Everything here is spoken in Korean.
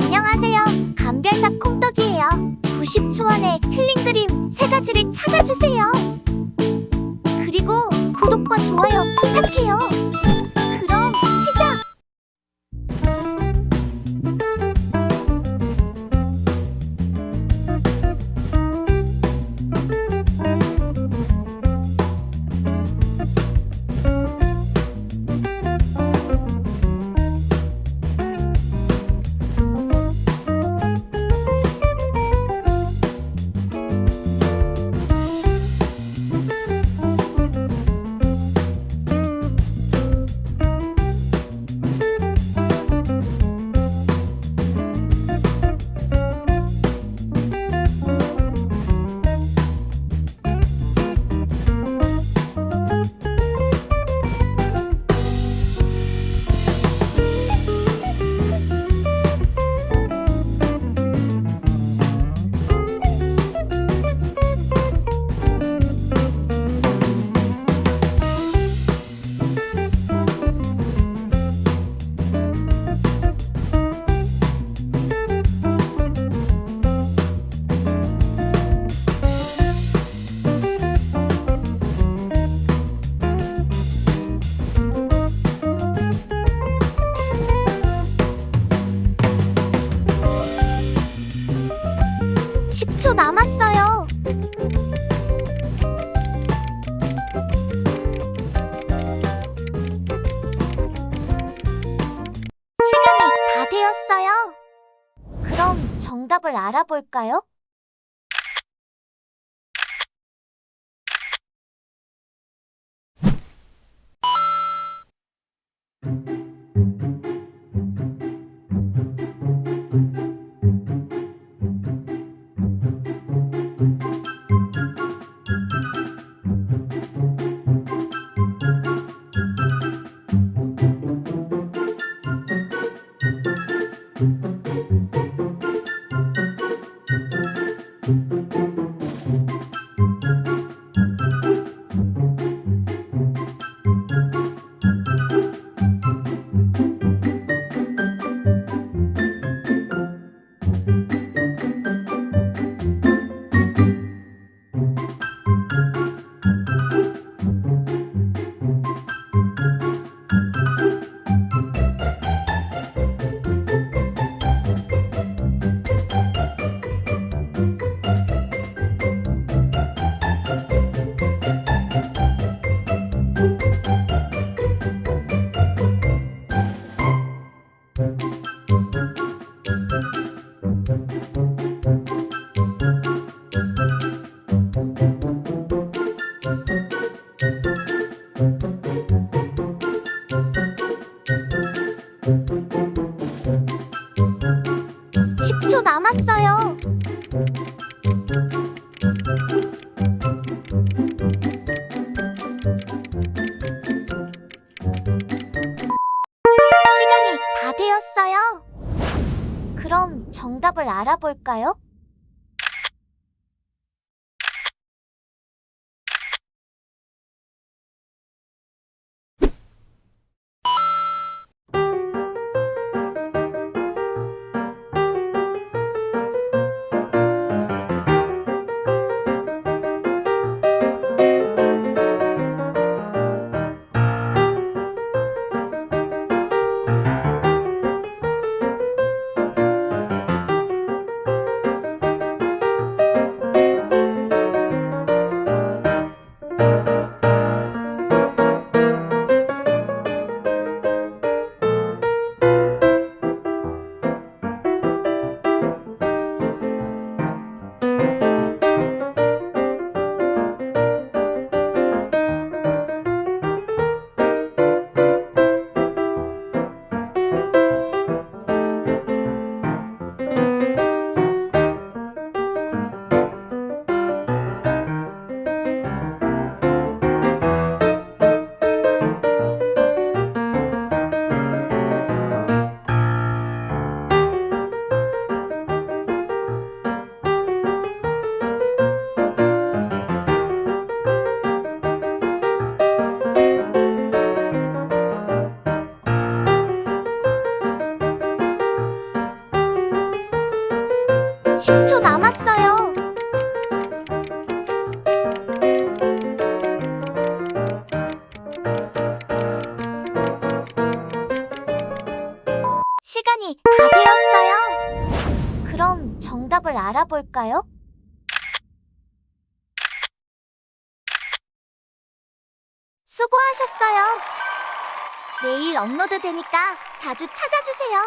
안녕하세요. 감별사 콩떡이에요. 90초 안에 틀린 그림 세 가지를 찾아주세요. 그리고 구독과 좋아요 부탁해요. 10초 남았어요. 시간이 다 되었어요. 그럼 정답을 알아볼까요? 남았어요. 시간이 다 되었어요. 그럼 정답을 알아볼까요? 10초 남았어요. 시간이 다 되었어요. 그럼 정답을 알아볼까요? 수고하셨어요. 내일 업로드 되니까 자주 찾아주세요.